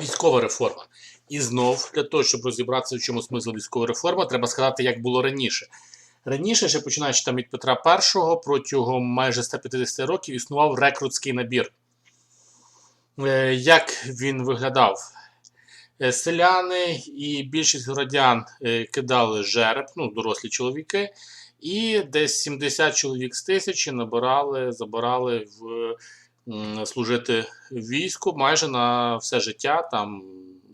Військова реформа. І знов, для того, щоб розібратися, в чому смисл військової реформи, треба сказати, як було раніше. Раніше, ще починаючи там від Петра І, протягом майже 150 років існував рекрутський набір. Е, Як він виглядав? Е, Селяни і більшість городян е, кидали жереб, ну, дорослі чоловіки, і десь 70 чоловік з тисячі набирали, забирали в служити війську майже на все життя. Там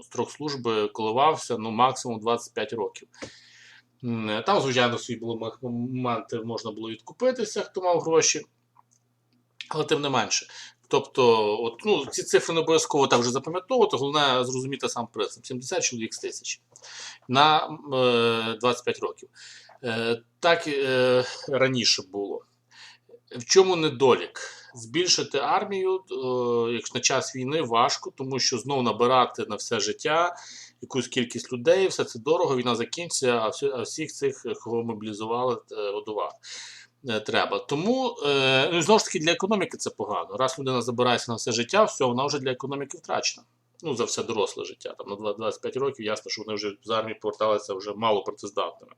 строк служби коливався ну, максимум 25 років. Там, звичайно, свої були моменти, можна було відкупитися, хто мав гроші, але тим не менше. Тобто, от, ну, ці цифри не обов'язково так вже запам'ятовувати, головне зрозуміти сам принцип. 70 чоловік з тисячі на е, 25 років. Е, так е, раніше було. В чому недолік? Збільшити армію е, як на час війни важко, тому що знову набирати на все життя якусь кількість людей, все це дорого, війна закінчиться, а, всі, а всіх цих, кого мобілізували, е, годувати е, треба. Тому ну, знову ж таки для економіки це погано. Раз людина забирається на все життя, все, вона вже для економіки втрачена. Ну, за все доросле життя. Там на 20 25 років ясно, що вони вже з армії поверталися вже мало працездатними.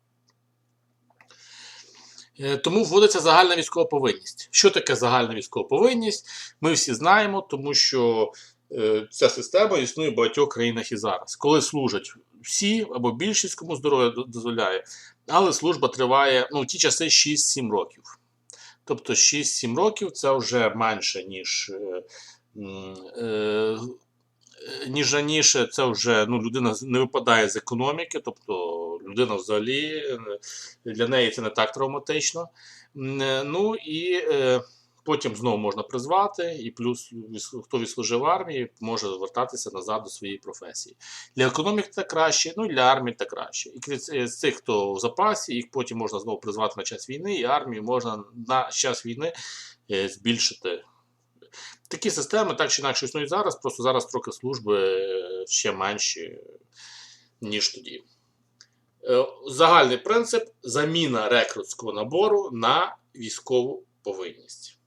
Е, Тому вводиться загальна військова повинність. Що таке загальна військова повинність? Ми всі знаємо, тому що е, ця система існує в багатьох країнах і зараз. Коли служать всі або більшість, кому здоров'я дозволяє, але служба триває ну, в ті часи 6-7 років. Тобто 6-7 років це вже менше, ніж. е, ніж раніше, це вже ну, людина не випадає з економіки, тобто людина взагалі е, для неї це не так травматично. Е, Ну і е, потім знову можна призвати, і плюс хто відслужив в армії, може звертатися назад до своєї професії. Для економіки це краще, ну і для армії це краще. І з цих, хто в запасі, їх потім можна знову призвати на час війни, і армію можна на час війни е, збільшити. Такі системи так чи інакше існують зараз, просто зараз строки служби е, ще менші, ніж тоді. Е, Загальний принцип заміна рекрутського набору на військову повинність.